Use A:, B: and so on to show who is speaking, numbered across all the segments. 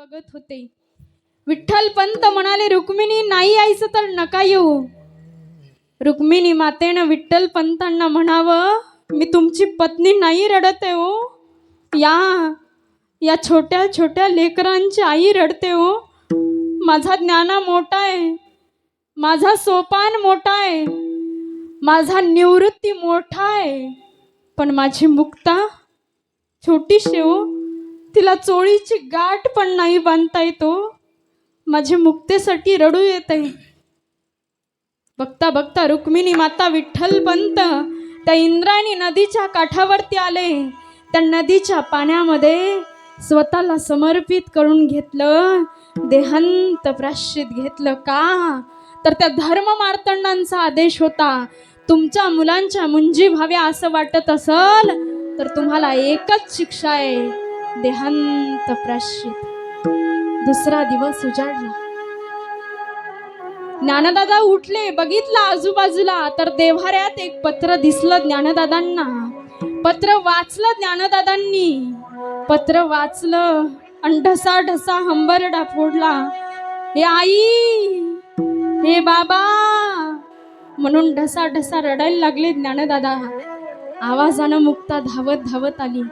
A: बघत होते. विठ्ठल पंत म्हणाले रुक्मिणी नाही यायचं तर नका येऊ. रुक्मिणी मातेनं विठ्ठल पंतांना म्हणावं मी तुमची पत्नी नाही रडते हो. या या छोट्या छोट्या लेकरांची आई रडते हो. माझा ज्ञाना मोठा आहे. माझा सोपान मोठा आहे. माझा निवृत्ती मोठा आहे. पण माझी मुक्ता छोटीशी हो. तिला चोळीची गाठ पण नाही बांधता येतो. माझ्या मुक्तेसाठी रडू येत आहे बघता बघता रुक्मिणी माता विठ्ठल पंत त्या इंद्रायणी नदीच्या काठावरती आले. त्या नदीच्या पाण्यामध्ये स्वतःला समर्पित करून घेतलं. देहांत प्राश्चित घेतलं का? तर त्या धर्म मार्तंडांचा आदेश होता. तुमच्या मुलांच्या मुंजी व्हाव्या असं वाटत असल तर तुम्हाला एकच शिक्षा आहे. देहांत प्राश्चित. दुसरा दिवस उजाडला. ज्ञानदादा उठले बघितलं आजूबाजूला तर देव्हाऱ्यात एक पत्र दिसलं ज्ञानदादांना. पत्र वाचलं ज्ञानदादांनी. पत्र वाचलं आणि ढसा ढसा हंबरडा फोडला. हे आई हे बाबा. म्हणून ढसा ढसा रडायला लागले ज्ञानदादा. आवाजानं मुक्ता धावत धावत आली.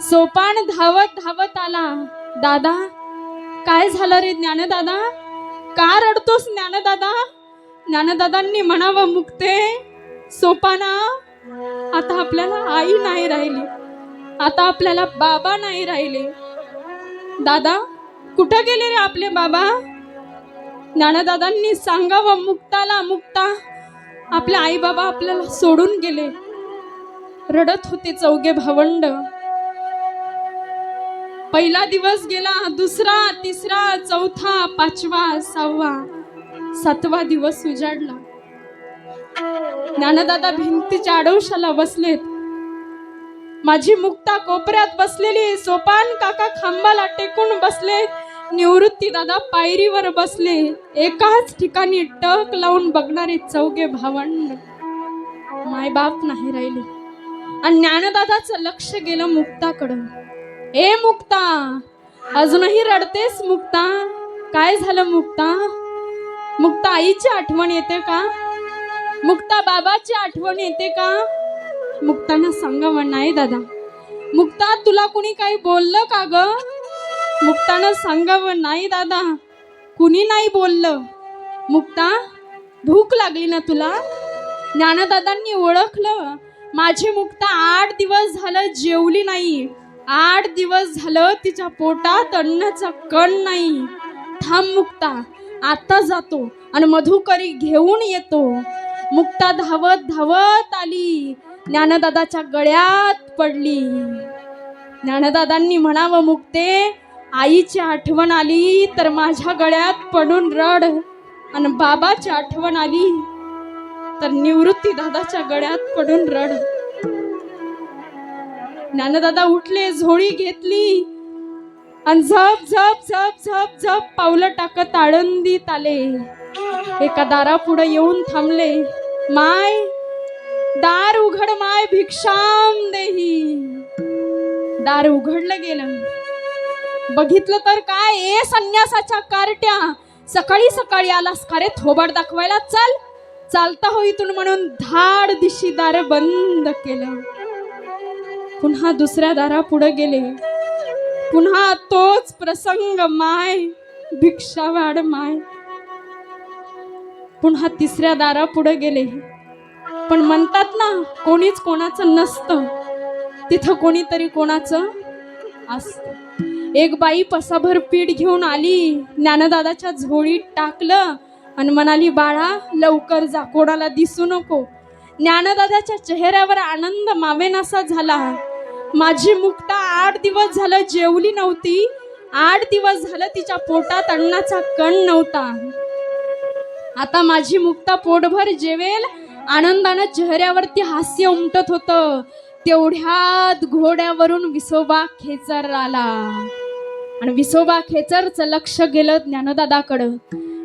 A: सोपान धावत धावत आला. दादा काय झालं रे ज्ञानदादा? का रडतोस ज्ञानदादा? ज्ञानदादांनी म्हणावं मुक्ते सोपाना आता आपल्याला आई नाही राहिली. आता आपल्याला बाबा नाही राहिले. दादा कुठं गेले रे आपले बाबा? ज्ञानदादांनी सांगावं मुक्ताला मुक्ता आपले आई बाबा आपल्याला सोडून गेले. रडत होते चौघे भावंड. पहिला दिवस गेला दुसरा तिसरा चौथा पाचवा सहावा सातवा दिवस उजाडला. ज्ञानदादा भिंतीच्या आडोशाला बसलेत. माझी मुक्ता कोपऱ्यात बसलेली सोपान काका खांबाला टेकून बसले निवृत्ती दादा पायरीवर बसले एकाच ठिकाणी टक लावून बघणारे चौघे भावंड. मायबाप नाही राहिले. आणि ज्ञानदादाचं लक्ष गेलं मुक्ताकडं. ए मुक्ता अजूनही रडतेस मुक्ता? काय झालं मुक्ता? मुक्ता आईची आठवण येते का? मुक्ता बाबाची आठवण येते का? मुक्ताना सांगावं नाही दादा. मुक्ता तुला कुणी काही बोललं का ग? मुक्तानं सांगावं नाही दादा. कुणी नाही बोललं? मुक्ता भूक लागली ना तुला? ज्ञानदादांनी ओळखलं. माझी मुक्ता आठ दिवस झालं जेवली नाही. आठ दिवस झालं तिच्या पोटात अन्नाचा कण नाही. थांब मुक्ता आता जातो आणि मधुकरी घेऊन येतो. मुक्ता धावत धावत आली. ज्ञानदादाच्या गळ्यात पडली. ज्ञानदादांनी म्हणावं मुक्ते आईची आठवण आली तर माझ्या गळ्यात पडून रड. आणि बाबाची आठवण आली तर निवृत्ती दादाच्या गळ्यात पडून रड. ज्ञानदादा उठले झोळी घेतली. आणि झप झप झप झप झप पावलं टाकत आळंदीत आले. एका दारापुढे येऊन थांबले. माय दार उघड माय भिक्षाम देही. दार उघडलं गेलं. बघितलं तर काय ए संन्यासाच्या कार्ट्या. सकाळी सकाळी आलास का रे थोबाड दाखवायला? चल. चालता हो इथून म्हणून धाड दिशी दार बंद केलं. पुन्हा दुसऱ्या दारा पुढे गेले. पुन्हा तोच प्रसंग माय भिक्षा वाढ माय. पुन्हा तिसऱ्या दारा पुढे गेले. पण म्हणतात ना कोणीच कोणाचं नसतं. तिथं कोणीतरी कोणाचं असत. एक बाई पसाभर पीठ घेऊन आली ज्ञानदादाच्या झोळीत टाकलं आणि म्हणाली बाळा लवकर जा कोणाला दिसू नको. ज्ञानदादाच्या चेहऱ्यावर आनंद मावेनासा झाला. माझी मुक्ता आठ दिवस झालं जेवली नव्हती. आठ दिवस झालं तिच्या पोटात अन्नाचा कण नव्हता. आता माझी मुक्ता पोटभर जेवेल आनंदानं चेहऱ्यावरती हास्य उमटत होतं. तेवढ्यात घोड्यावरून विसोबा खेचर आला आणि विसोबा खेचरचं लक्ष गेलं ज्ञानदादाकडं.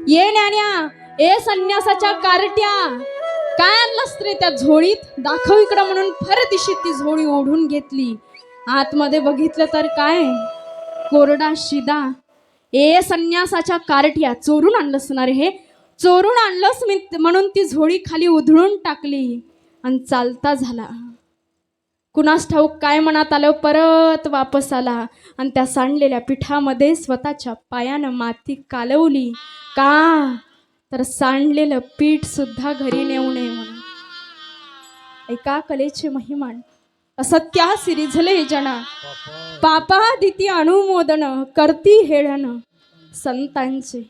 A: ये ज्ञान्या ए संन्यासाच्या कार्ट्या. काय आणलंस रे त्या झोळीत? दाखव इकडं म्हणून फर दिशी ती झोळी ओढून घेतली. आतमध्ये बघितलं तर काय? कोरडा शिदा. ए संन्यासाच्या कार्ट्या चोरून आणलंस ना रे हे? चोरून आणलंस मी म्हणून ती झोळी खाली उधळून टाकली. आणि चालता झाला. कुणास ठाऊक काय मनात आलं परत वापस आला. आणि त्या सांडलेल्या पिठामध्ये स्वतःच्या पायानं माती कालवली. का? तर सांडलेलं पीठ सुद्धा घरी नेऊ एका कलेचे महिमान असत्या सिरिझले जना पापा दिती अनुमोदन करती हेळन संतांचे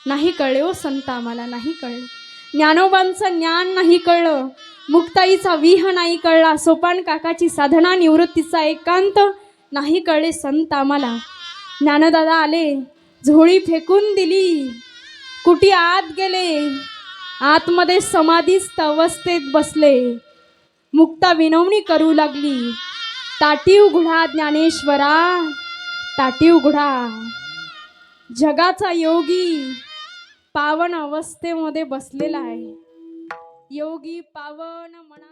A: नाही कळले ओ संत आम्हाला नाही कळलं ज्ञानोबांचं ज्ञान नाही कळलं मुक्ताईचा विह नाही कळला सोपान काकाची साधना निवृत्तीचा एकांत नाही कळले संत आम्हाला. ज्ञानदादा आले झोळी फेकून दिली कुठे आत गेले आतमध्ये समाधीस्थ अवस्थेत बसले. मुक्ता विनवणी करू लागली. ताटीव घुडा ज्ञानेश्वरा ताटीव घुडा जगाचा योगी पावन अवस्थेमध्ये बसलेला आहे. योगी पावन मना